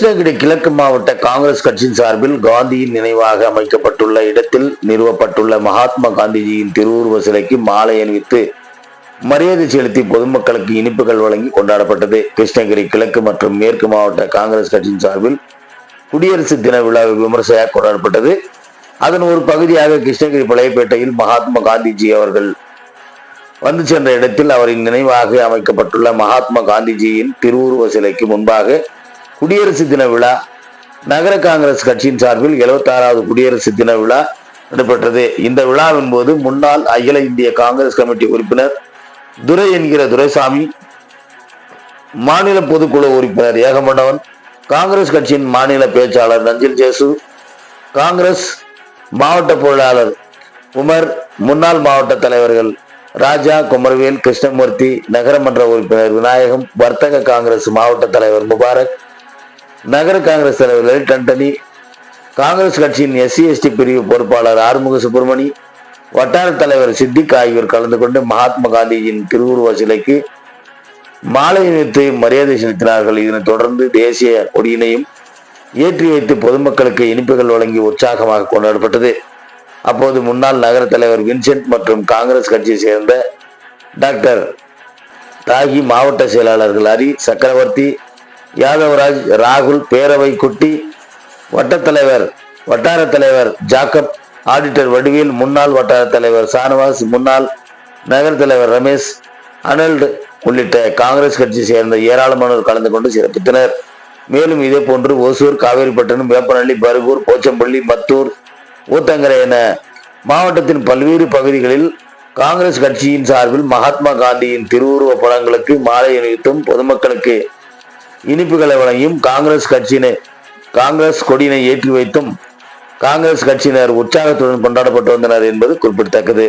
கிருஷ்ணகிரி கிழக்கு மாவட்ட காங்கிரஸ் கட்சியின் சார்பில் காந்தியின் நினைவாக அமைக்கப்பட்டுள்ள இடத்தில் நிறுவப்பட்டுள்ள மகாத்மா காந்திஜியின் திருவுருவ சிலைக்கு மாலை அணிவித்து மரியாதை செலுத்தி பொதுமக்களுக்கு இனிப்புகள் வழங்கி கொண்டாடப்பட்டது. கிருஷ்ணகிரி கிழக்கு மற்றும் மேற்கு மாவட்ட காங்கிரஸ் கட்சியின் சார்பில் குடியரசு தின விழா விமர்சையாக கொண்டாடப்பட்டது. அதன் ஒரு பகுதியாக கிருஷ்ணகிரி பழையப்பேட்டையில் மகாத்மா காந்திஜி அவர்கள் வந்து சென்ற இடத்தில் அவரின் நினைவாக அமைக்கப்பட்டுள்ள மகாத்மா காந்திஜியின் திருவுருவ சிலைக்கு முன்பாக குடியரசு தின விழா நகர காங்கிரஸ் கட்சியின் சார்பில் 76வது குடியரசு தின விழா நடைபெற்றது. இந்த விழாவின் போது முன்னாள் அகில இந்திய காங்கிரஸ் கமிட்டி உறுப்பினர் துரை என்கிற துரைசாமி மாநில பொதுக்குழு உறுப்பினர் ஏகமண்டவன் காங்கிரஸ் கட்சியின் மாநில பேச்சாளர் நஞ்சில் ஜேசு காங்கிரஸ் மாவட்ட பொருளாளர் உமர் முன்னாள் மாவட்ட தலைவர்கள் ராஜா குமரவேல் கிருஷ்ணமூர்த்தி நகரமன்ற உறுப்பினர் விநாயகம் வர்த்தக காங்கிரஸ் மாவட்ட தலைவர் முபாரக் நகர காங்கிரஸ் தலைவர் லலித் ஆண்டனி காங்கிரஸ் கட்சியின் எஸ்சி எஸ்டி பிரிவு பொறுப்பாளர் ஆறுமுக சுப்பிரமணி வட்டார தலைவர் சித்திக் ஆகியோர் கலந்து கொண்டு மகாத்மா காந்தியின் திருவுருவ சிலைக்கு மாலை அணிவித்து மரியாதை செலுத்தினார்கள். இதனைத் தொடர்ந்து தேசிய கொடியினையும் ஏற்றி வைத்து பொதுமக்களுக்கு இனிப்புகள் வழங்கி உற்சாகமாக கொண்டாடப்பட்டது. அப்போது முன்னாள் நகர தலைவர் வின்சென்ட் மற்றும் காங்கிரஸ் கட்சியை சேர்ந்த டாக்டர் தாகி மாவட்ட செயலாளர்கள் ஹரி சக்கரவர்த்தி யாதவராஜ் ராகுல் பேரவை குட்டி வட்டத்தலைவர் வட்டார தலைவர் ஜாக்கப் ஆடிட்டர் வடிவேல் முன்னாள் வட்டார தலைவர் சானவாஸ் முன்னாள் நகர தலைவர் ரமேஷ் அனல்டு உள்ளிட்ட காங்கிரஸ் கட்சி சேர்ந்த ஏராளமானோர் கலந்து கொண்டு சிறப்பித்தனர். மேலும் இதே போன்று ஓசூர் காவேரிப்பட்டினம் வேப்பநள்ளி பருகூர் போச்சம்பள்ளி மத்தூர் ஊத்தங்கரை என மாவட்டத்தின் பல்வேறு பகுதிகளில் காங்கிரஸ் கட்சியின் சார்பில் மகாத்மா காந்தியின் திருவுருவ படங்களுக்கு மாலை அணிவித்தும் பொதுமக்களுக்கு இனிப்புகளை வழங்கியும் காங்கிரஸ் கட்சியினை காங்கிரஸ் கொடியினை ஏற்றி வைத்தும் காங்கிரஸ் கட்சியினர் உற்சாகத்துடன் கொண்டாடப்பட்டு வந்தனர் என்பது குறிப்பிடத்தக்கது.